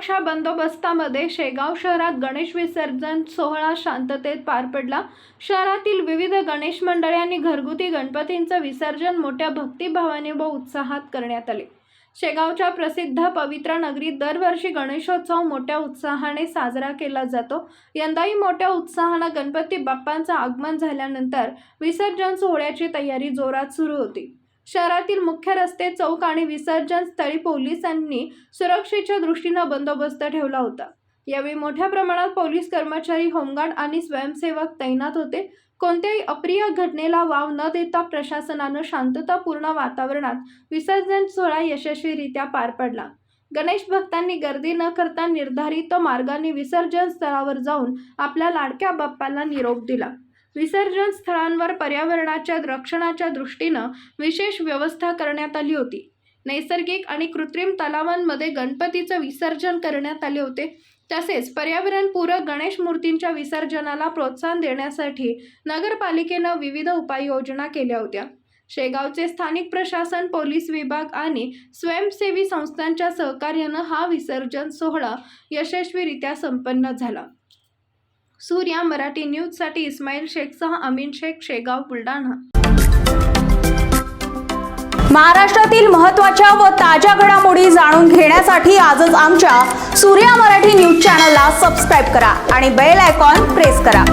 सुरक्षा बंदोबस्तामध्ये शेगाव शहरात गणेश विसर्जन सोहळा शांततेत पार पडला. शहरातील विविध गणेश मंडळे आणि घरगुती गणपतींचं विसर्जन मोठ्या भक्तिभावाने व उत्साहात करण्यात आले. शेगावच्या प्रसिद्ध पवित्र नगरीत दरवर्षी गणेशोत्सव मोठ्या उत्साहाने साजरा केला जातो. यंदाही मोठ्या उत्साहानं गणपती बाप्पांचं आगमन झाल्यानंतर विसर्जन सोहळ्याची तयारी जोरात सुरू होती. शहरातील मुख्य रस्ते चौक आणि विसर्जन स्थळी पोलिसांनी सुरक्षेच्या दृष्टीनं बंदोबस्त ठेवला होता. यावेळी मोठ्या प्रमाणात पोलीस कर्मचारी होमगार्ड आणि स्वयंसेवक तैनात होते. कोणत्याही अप्रिय घटनेला वाव न देता प्रशासनानं शांततापूर्ण वातावरणात विसर्जन सोहळा यशस्वीरित्या पार पडला. गणेश भक्तांनी गर्दी न करता निर्धारित मार्गाने विसर्जन स्थळावर जाऊन आपल्या लाडक्या बाप्पाला निरोप दिला. विसर्जन स्थळांवर पर्यावरणाच्या रक्षणाच्या दृष्टीनं विशेष व्यवस्था करण्यात आली होती. नैसर्गिक आणि कृत्रिम तलावांमध्ये गणपतीचं विसर्जन करण्यात आले होते. तसेच पर्यावरणपूरक गणेश मूर्तींच्या विसर्जनाला प्रोत्साहन देण्यासाठी नगरपालिकेनं विविध उपाययोजना केल्या होत्या. शेगावचे स्थानिक प्रशासन पोलीस विभाग आणि स्वयंसेवी संस्थांच्या सहकार्यानं हा विसर्जन सोहळा यशस्वीरित्या संपन्न झाला. सूर्या मराठी न्यूजसाठी इस्माईल शेखसह अमीन शेख शेगाव बुलढाणा. महाराष्ट्रातील महत्त्वाच्या व ताज्या घडामोडी जाणून घेण्यासाठी आजच आमच्या सूर्या मराठी न्यूज चॅनलला सबस्क्राईब करा आणि बेल आयकॉन प्रेस करा.